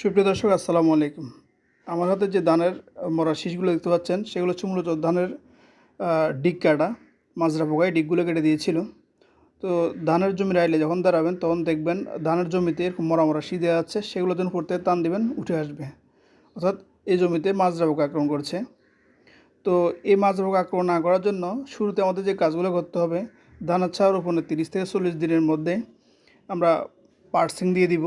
সুপ্রিয় দর্শক, আসসালামু আলাইকুম। আমার হাতে যে ধানের মরা শীষগুলো দেখতে পাচ্ছেন, সেগুলো হচ্ছে মূলত ধানের ডিগ কাটা, মাজরা পোকায় ডিগগুলো কেটে দিয়েছিল। তো ধানের জমির আইলে যখন দাঁড়াবেন, তখন দেখবেন ধানের জমিতে এরকম মরা মরা শী দেওয়া আছে, সেগুলো যখন পড়তে টান দিবেন, উঠে আসবে। অর্থাৎ এই জমিতে মাজরা পোকা আক্রমণ করছে। তো এই মাজরা পোকা আক্রমণ না করার জন্য শুরুতে আমাদের যে কাজগুলো করতে হবে, ধানের ছাড় রোপণে তিরিশ থেকে চল্লিশ দিনের মধ্যে আমরা পার্সিং দিয়ে দিব।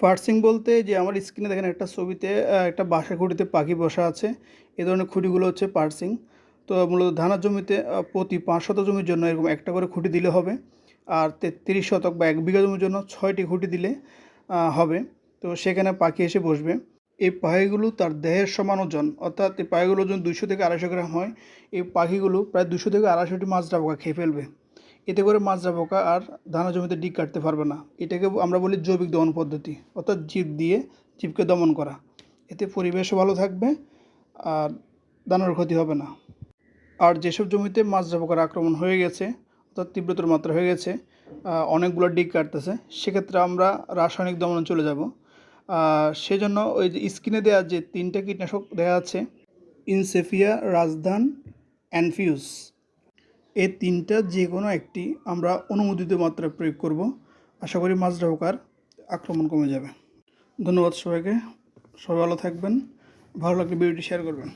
ফার্সিং বলতে যে আমার স্ক্রিনে দেখেন একটা ছবিতে একটা বাসা খুঁটিতে পাখি বসা আছে। এ ধরনের খুঁটিগুলো হচ্ছে পার্সিং তো মূলত ধানের জমিতে প্রতি পাঁচ শত জমির জন্য এরকম একটা করে খুঁটি দিলে হবে। আর তেত্রিশ শতক বা এক বিঘা জমির জন্য ছয়টি খুঁটি দিলে হবে। তো সেখানে পাখি এসে বসবে। এই পাখিগুলো তার দেহের সমান ওজন, অর্থাৎ এই পাখিগুলো ওজন দুশো থেকে আড়াইশো গ্রাম হয়। এই পাখিগুলো প্রায় দুশো থেকে আড়াইশোটি মাজরা পোকা খেয়ে ফেলবে। এতে করে মাজরা পোকা আর ধানের জমিতে ডিগ কাটতে পারবে না। এটাকে আমরা বলি জৈবিক দমন পদ্ধতি, অর্থাৎ জীব দিয়ে জীবকে দমন করা। এতে পরিবেশও ভালো থাকবে আর দানার ক্ষতি হবে না। আর যেসব জমিতে মাজরা পোকার আক্রমণ হয়ে গেছে, অর্থাৎ তীব্রতর মাত্রা হয়ে গেছে অনেকগুলো ডিগ কাটতেছে, সেক্ষেত্রে আমরা রাসায়নিক দমনে চলে যাব। সেজন্য ওই যে স্কিনে দেওয়া যে তিনটা কীটনাশক দেওয়া আছে ইনসেফিয়া রাজধান অ্যানফিউজ এই তিনটা যে কোনো একটি আমরা অনুমোদিত মাত্রায় প্রয়োগ করব। আশা করি মাছ পোকার আক্রমণ কমে যাবে। ধন্যবাদ সবাইকে। সবাই ভালো থাকবেন। ভালো লাগলে ভিডিওটি শেয়ার করবেন।